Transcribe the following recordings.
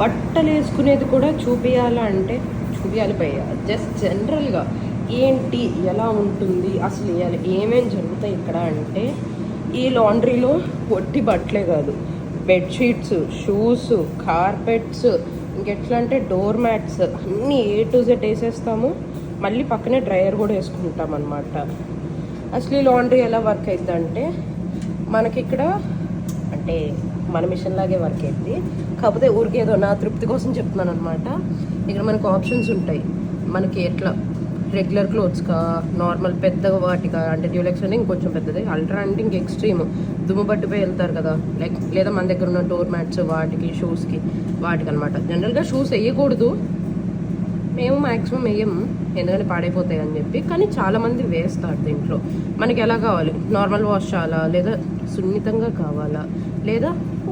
బట్టలు వేసుకునేది కూడా చూపించాలా అంటే చూపించాలి భయ్య. జస్ట్ జనరల్గా ఏంటి ఎలా ఉంటుంది అసలు ఏమేమి జరుగుతాయి ఇక్కడ అంటే ఈ లాండ్రీలో పొట్టి బట్టలే కాదు. బెడ్షీట్స్ షూస్ కార్పెట్స్ ఇంకెట్లా అంటే డోర్ మ్యాట్స్ అన్నీ ఏ టు జెడ్ వేసేస్తాము. మళ్ళీ పక్కనే డ్రయర్ కూడా వేసుకుంటాం అనమాట అసలు ఈ లాండ్రీ ఎలా వర్క్ అవుతుంది అంటే మనకి ఇక్కడ అంటే మన మిషన్ లాగే వర్క్ అయింది. కాకపోతే ఊరికేదో నా తృప్తి కోసం చెప్తున్నాను అనమాట ఇక్కడ మనకు ఆప్షన్స్ ఉంటాయి. మనకి ఎట్లా? రెగ్యులర్ క్లోత్స్గా నార్మల్ పెద్దగా వాటికా? అంటే డ్యూలెక్స్ అంటే ఇంకొంచెం పెద్దది. అల్ట్రా అంటే ఇంక ఎక్స్ట్రీమ్ దుమ్ము పట్టిపోయి వెళ్తారు కదా. లైక్ లేదా మన దగ్గర ఉన్న డోర్ మ్యాట్స్ వాటికి షూస్కి వాటికి అనమాట జనరల్గా షూస్ వేయకూడదు. మేము మ్యాక్సిమం వేయము ఎందుకంటే పాడైపోతాయి అని చెప్పి కానీ చాలామంది వేస్తారు దీంట్లో. మనకి ఎలా కావాలి? నార్మల్ వాష్ చాలా లేదా సున్నితంగా కావాలా? లేదా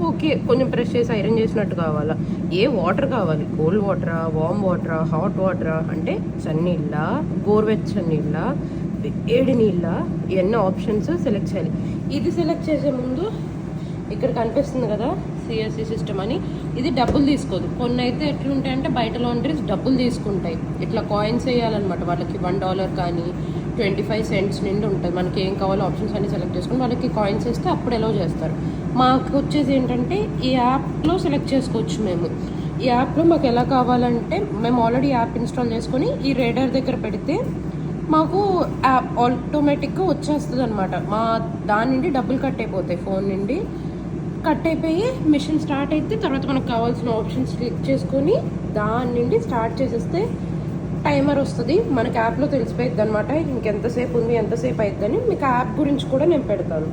ఓకే కొంచెం ప్రెష్ చేసి ఐరన్ చేసినట్టు కావాలా? ఏ వాటర్ కావాలి? కోల్డ్ వాటరా? వామ్ వాటరా? హాట్ వాటరా? అంటే చన్నీళ్ళ? గోరువెచ్చని నీళ్ళ? వేడి నీళ్ళ? ఇవన్నీ ఆప్షన్స్ సెలెక్ట్ చేయాలి. ఇది సెలెక్ట్ చేసే ముందు ఇక్కడ కనిపిస్తుంది కదా సిఎస్సి సిస్టమ్ అని. ఇది డబ్బులు తీసుకోదు. కొన్ని అయితే ఎట్లుంటాయంటే బయట లాండ్రీస్ డబ్బులు తీసుకుంటాయి. ఇట్లా కాయిన్స్ వేయాలన్నమాట వాళ్ళకి. వన్ డాలర్ కానీ ట్వంటీ ఫైవ్ సెంట్స్ నుండి ఉంటుంది. మనకి ఏం కావాలో ఆప్షన్స్ అన్ని సెలెక్ట్ చేసుకుని వాళ్ళకి కాయిన్స్ వేస్తే అప్పుడు ఎలా చేస్తారు. మాకు వచ్చేది ఏంటంటే ఈ యాప్లో సెలెక్ట్ చేసుకోవచ్చు మేము. ఈ యాప్లో మాకు ఎలా కావాలంటే మేము ఆల్రెడీ యాప్ ఇన్స్టాల్ చేసుకొని ఈ రేడర్ దగ్గర పెడితే మాకు యాప్ ఆటోమేటిక్గా వచ్చేస్తుంది అనమాట మా దాని నుండి డబ్బులు కట్ అయిపోతాయి. ఫోన్ నుండి కట్ అయిపోయి మిషన్ స్టార్ట్ అయితే తర్వాత మనకు కావాల్సిన ఆప్షన్స్ క్లిక్ చేసుకొని దాని నుండి స్టార్ట్ చేసేస్తే టైమర్ వస్తుంది. మనకి యాప్లో తెలిసిపోయిద్ది అనమాట ఇంకెంతసేపు ఉంది ఎంతసేపు అయిద్దని. మీకు యాప్ గురించి కూడా నేను పెడతాను.